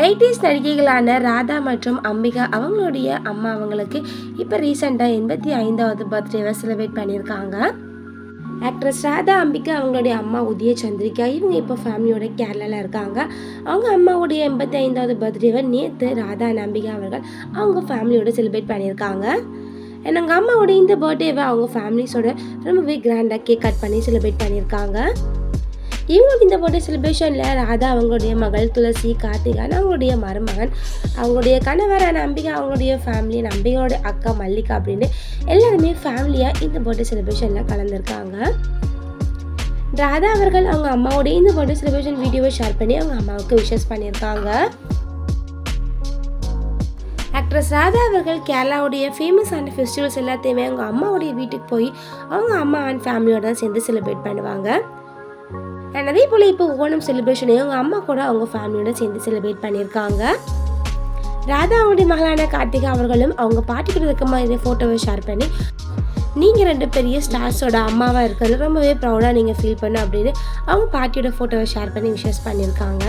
Eighties நடிகைகளான Radha மற்றும் அம்பிகா அவங்களுடைய அம்மா அவங்களுக்கு இப்போ ரீசெண்டாக எண்பத்தி ஐந்தாவது பர்த்டேவை செலிப்ரேட் பண்ணியிருக்காங்க. ஆக்ட்ரஸ் ராதா அம்பிகா அவங்களுடைய அம்மா உதய சந்திரிகா இவங்க இப்போ ஃபேமிலியோட கேரளாவில் இருக்காங்க. அவங்க அம்மாவுடைய எண்பத்தி ஐந்தாவது பர்த்டேவை நேற்று ராதா and அம்பிகா அவர்கள் அவங்க ஃபேமிலியோட செலிப்ரேட் பண்ணியிருக்காங்க. எங்கள் அம்மாவோட இந்த பர்த்டேவை அவங்க ஃபேமிலிஸோட ரொம்பவே கிராண்டாக கேக் கட் பண்ணி செலிப்ரேட் பண்ணியிருக்காங்க. இவங்களுக்கு இந்த பர்த்டே செலிப்ரேஷனில் ராதா அவங்களுடைய மகள் துளசி கார்த்திகான் அவங்களுடைய மருமகன் அவங்களுடைய கணவரான நம்பிக்கை அவங்களுடைய ஃபேமிலி நம்பிக்கையோட அக்கா மல்லிகா அப்படின்னு எல்லாருமே ஃபேமிலியாக இந்த பர்த்டே செலிப்ரேஷனில் கலந்துருக்காங்க. ராதா அவர்கள் அவங்க அம்மாவோடைய இந்த பர்த்டே செலிப்ரேஷன் வீடியோவை ஷேர் பண்ணி அவங்க அம்மாவுக்கு விஷஸ் பண்ணியிருக்காங்க. ஆக்ட்ரஸ் ராதா அவர்கள் கேரளாவுடைய ஃபேமஸான ஃபெஸ்டிவல்ஸ் எல்லாத்தையுமே அவங்க அம்மாவுடைய வீட்டுக்கு போய் அவங்க அம்மா அண்ட் ஃபேமிலியோட தான் சேர்ந்து செலிப்ரேட் பண்ணுவாங்க. அதே போல் இப்போ ஓணம் செலிப்ரேஷனையும் அவங்க அம்மா கூட அவங்க ஃபேமிலியோட சேர்ந்து செலிப்ரேட் பண்ணியிருக்காங்க. ராதா அவருடைய மகளான கார்த்திகா அவர்களும் அவங்க பாட்டி கூட இருக்க மாதிரி ஃபோட்டோவை ஷேர் பண்ணி நீங்கள் ரெண்டு பெரிய ஸ்டார்ஸோட அம்மாவாக இருக்கிறது ரொம்பவே ப்ரௌடாக நீங்கள் ஃபீல் பண்ணு அப்படின்னு அவங்க பாட்டியோட ஃபோட்டோவை ஷேர் பண்ணி விஷஸ் பண்ணியிருக்காங்க.